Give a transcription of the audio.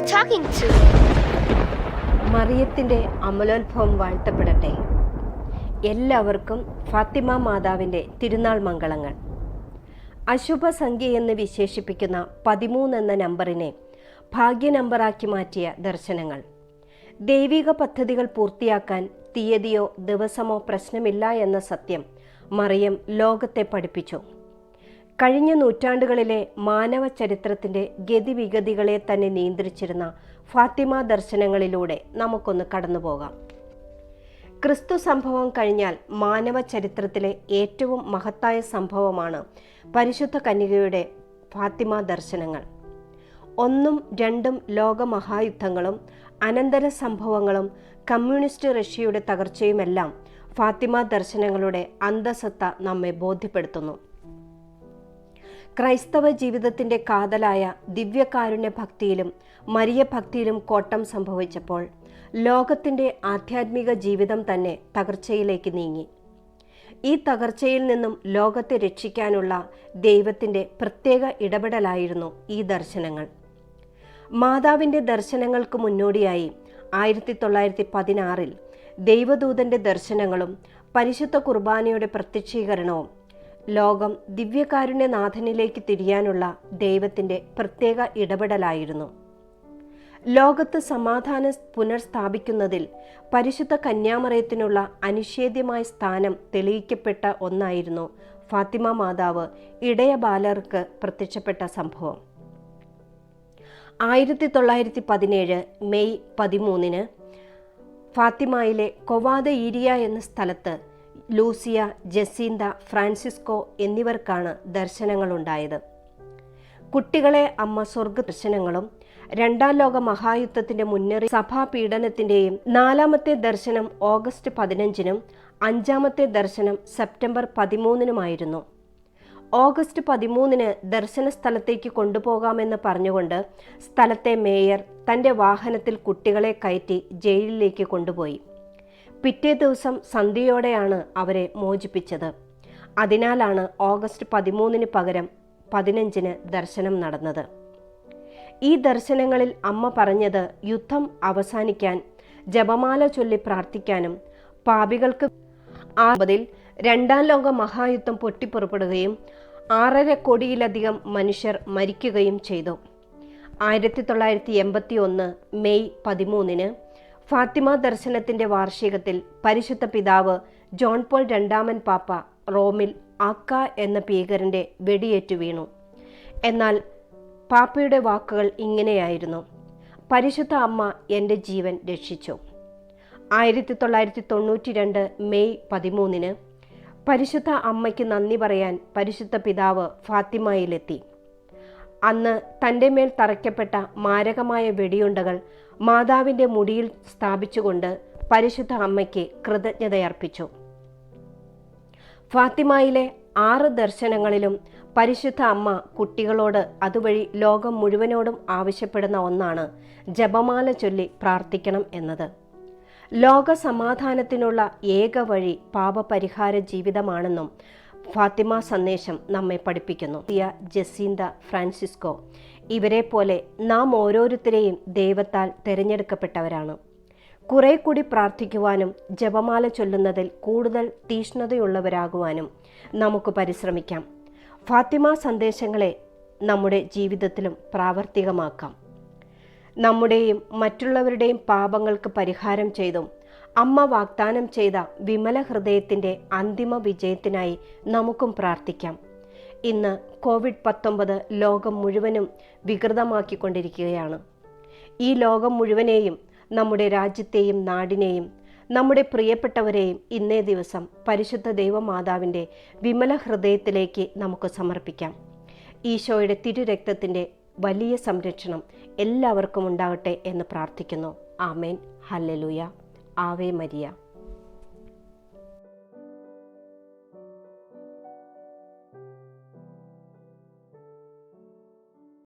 talking to? മറിയത്തിന്റെ അമലോത്ഭവം വാഴ്ത്തപ്പെടട്ടെ. എല്ലാവർക്കും ഫാത്തിമ മാതാവിന്റെ തിരുനാൾ മംഗളങ്ങൾ. അശുഭ സംഖ്യ എന്ന് വിശേഷിപ്പിക്കുന്ന പതിമൂന്ന് എന്ന നമ്പറിനെ ഭാഗ്യ നമ്പറാക്കി മാറ്റിയ ദർശനങ്ങൾ. ദൈവിക പദ്ധതികൾ പൂർത്തിയാക്കാൻ തീയതിയോ ദിവസമോ പ്രശ്നമില്ല എന്ന സത്യം മറിയം ലോകത്തെ പഠിപ്പിച്ചു. കഴിഞ്ഞ നൂറ്റാണ്ടുകളിലെ മാനവ ചരിത്രത്തിന്റെ ഗതിവിഗതികളെ തന്നെ നിയന്ത്രിച്ചിരുന്ന ഫാത്തിമ ദർശനങ്ങളിലൂടെ നമുക്കൊന്ന് കടന്നുപോകാം. ക്രിസ്തു സംഭവം കഴിഞ്ഞാൽ മാനവ ചരിത്രത്തിലെ ഏറ്റവും മഹത്തായ സംഭവമാണ് പരിശുദ്ധ കന്യകയുടെ ഫാത്തിമ ദർശനങ്ങൾ. ഒന്നും രണ്ടും ലോകമഹായുദ്ധങ്ങളും അനന്തര സംഭവങ്ങളും കമ്മ്യൂണിസ്റ്റ് റഷ്യയുടെ തകർച്ചയുമെല്ലാം ഫാത്തിമ ദർശനങ്ങളുടെ അന്തസത്ത നമ്മെ ബോധ്യപ്പെടുത്തുന്നു. ക്രൈസ്തവ ജീവിതത്തിന്റെ കാതലായ ദിവ്യകാരുണ്യ ഭക്തിയിലും മരിയ ഭക്തിയിലും കോട്ടം സംഭവിച്ചപ്പോൾ ലോകത്തിന്റെ ആധ്യാത്മിക ജീവിതം തന്നെ തകർച്ചയിലേക്ക് നീങ്ങി. ഈ തകർച്ചയിൽ നിന്നും ലോകത്തെ രക്ഷിക്കാനുള്ള ദൈവത്തിന്റെ പ്രത്യേക ഇടപെടലായിരുന്നു ഈ ദർശനങ്ങൾ. മാതാവിന്റെ ദർശനങ്ങൾക്ക് മുന്നോടിയായി ആയിരത്തി തൊള്ളായിരത്തി പതിനാറിൽ ദൈവദൂതന്റെ ദർശനങ്ങളും പരിശുദ്ധ കുർബാനയുടെ പ്രത്യക്ഷീകരണവും ലോകം ദിവ്യകാരുണ്യനാഥനിലേക്ക് തിരിയാനുള്ള ദൈവത്തിന്റെ പ്രത്യേക ഇടപെടലായിരുന്നു. ലോകത്ത് സമാധാനം പുനർസ്ഥാപിക്കുന്നതിൽ പരിശുദ്ധ കന്യാമറയത്തിനുള്ള അനിഷേധ്യമായ സ്ഥാനം തെളിയിക്കപ്പെട്ട ഒന്നായിരുന്നു ഫാത്തിമ മാതാവ് ഇടയ ബാലർക്ക് പ്രത്യക്ഷപ്പെട്ട സംഭവം. ആയിരത്തി തൊള്ളായിരത്തി പതിനേഴ് മെയ് പതിമൂന്നിന് ഫാത്തിമയിലെ കൊവാദ ഈരിയ എന്ന സ്ഥലത്ത് ലൂസിയ ജസീന്ത ഫ്രാൻസിസ്കോ എന്നിവർക്കാണ് ദർശനങ്ങളുണ്ടായത്. കുട്ടികളെ അമ്മ സ്വർഗ ദർശനങ്ങളും രണ്ടാം ലോക മഹായുദ്ധത്തിന്റെ മുന്നറി സഭാ പീഡനത്തിന്റെയും നാലാമത്തെ ദർശനം ഓഗസ്റ്റ് പതിനഞ്ചിനും അഞ്ചാമത്തെ ദർശനം സെപ്റ്റംബർ പതിമൂന്നിനുമായിരുന്നു. ഓഗസ്റ്റ് പതിമൂന്നിന് ദർശന സ്ഥലത്തേക്ക് കൊണ്ടുപോകാമെന്ന് പറഞ്ഞുകൊണ്ട് സ്ഥലത്തെ മേയർ തന്റെ വാഹനത്തിൽ കുട്ടികളെ കയറ്റി ജയിലിലേക്ക് കൊണ്ടുപോയി. പിറ്റേ ദിവസം സന്ധ്യയോടെയാണ് അവരെ മോചിപ്പിച്ചത്. അതിനാലാണ് ഓഗസ്റ്റ് പതിമൂന്നിന് പകരം പതിനഞ്ചിന് ദർശനം നടന്നത്. ഈ ദർശനങ്ങളിൽ അമ്മ പറഞ്ഞത് യുദ്ധം അവസാനിക്കാൻ ജപമാല ചൊല്ലി പ്രാർത്ഥിക്കാനും പാപികൾക്ക് ആപതിൽ രണ്ടാം ലോക മഹായുദ്ധം പൊട്ടിപ്പുറപ്പെടുകയും ആറര കോടിയിലധികം മനുഷ്യർ മരിക്കുകയും ചെയ്തു. ആയിരത്തി തൊള്ളായിരത്തി എൺപത്തി ഒന്ന് മെയ് പതിമൂന്നിന് ഫാത്തിമ ദർശനത്തിന്റെ വാർഷികത്തിൽ പരിശുദ്ധ പിതാവ് ജോൺ പോൾ രണ്ടാമൻ പാപ്പ റോമിൽ ആക്ക എന്ന ഭീകരന്റെ വെടിയേറ്റു വീണു. എന്നാൽ പാപ്പയുടെ വാക്കുകൾ ഇങ്ങനെയായിരുന്നു. പരിശുദ്ധ അമ്മ എന്റെ ജീവൻ രക്ഷിച്ചു. ആയിരത്തി തൊള്ളായിരത്തി തൊണ്ണൂറ്റി രണ്ട് മെയ് പതിമൂന്നിന് പരിശുദ്ധ അമ്മയ്ക്ക് നന്ദി പറയാൻ പരിശുദ്ധ പിതാവ് ഫാത്തിമയിലെത്തി. അന്ന് തന്റെ മേൽ തറയ്ക്കപ്പെട്ട മാരകമായ വെടിയുണ്ടകൾ മാതാവിന്റെ മുടിയിൽ സ്ഥാപിച്ചുകൊണ്ട് പരിശുദ്ധ അമ്മയ്ക്ക് കൃതജ്ഞതയർപ്പിച്ചു. ഫാത്തിമയിലെ ആറ് ദർശനങ്ങളിലും പരിശുദ്ധ അമ്മ കുട്ടികളോട് അതുവഴി ലോകം മുഴുവനോടും ആവശ്യപ്പെടുന്ന ഒന്നാണ് ജപമാല ചൊല്ലി പ്രാർത്ഥിക്കണം എന്നത്. ലോക സമാധാനത്തിനുള്ള ഏക വഴി പാപപരിഹാര ജീവിതമാണെന്നും ഫാത്തിമ സന്ദേശം നമ്മെ പഠിപ്പിക്കുന്നു. ജസീന്ത ഫ്രാൻസിസ്കോ ഇവരെ പോലെ നാം ഓരോരുത്തരെയും ദൈവത്താൽ തിരഞ്ഞെടുക്കപ്പെട്ടവരാണ്. കുറെ കൂടി പ്രാർത്ഥിക്കുവാനും ജപമാല ചൊല്ലുന്നതിൽ കൂടുതൽ തീഷ്ണതയുള്ളവരാകുവാനും നമുക്ക് പരിശ്രമിക്കാം. ഫാത്തിമ സന്ദേശങ്ങളെ നമ്മുടെ ജീവിതത്തിലും പ്രാവർത്തികമാക്കാം. നമ്മുടെയും മറ്റുള്ളവരുടെയും പാപങ്ങൾക്ക് പരിഹാരം ചെയ്തും അമ്മ വാഗ്ദാനം ചെയ്ത വിമല ഹൃദയത്തിന്റെ അന്തിമ വിജയത്തിനായി നമുക്കും പ്രാർത്ഥിക്കാം. ഇന്ന് കോവിഡ് പത്തൊമ്പത് ലോകം മുഴുവനും വികൃതമാക്കിക്കൊണ്ടിരിക്കുകയാണ്. ഈ ലോകം മുഴുവനെയും നമ്മുടെ രാജ്യത്തെയും നാടിനെയും നമ്മുടെ പ്രിയപ്പെട്ടവരെയും ഇന്നേ ദിവസം പരിശുദ്ധ ദൈവമാതാവിന്റെ വിമല ഹൃദയത്തിലേക്ക് നമുക്ക് സമർപ്പിക്കാം. ഈശോയുടെ തിരുരക്തത്തിന്റെ വലിയ സംരക്ഷണം എല്ലാവർക്കും ഉണ്ടാകട്ടെ എന്ന് പ്രാർത്ഥിക്കുന്നു. ആമേൻ. ഹല്ലലുയ. Ave Maria.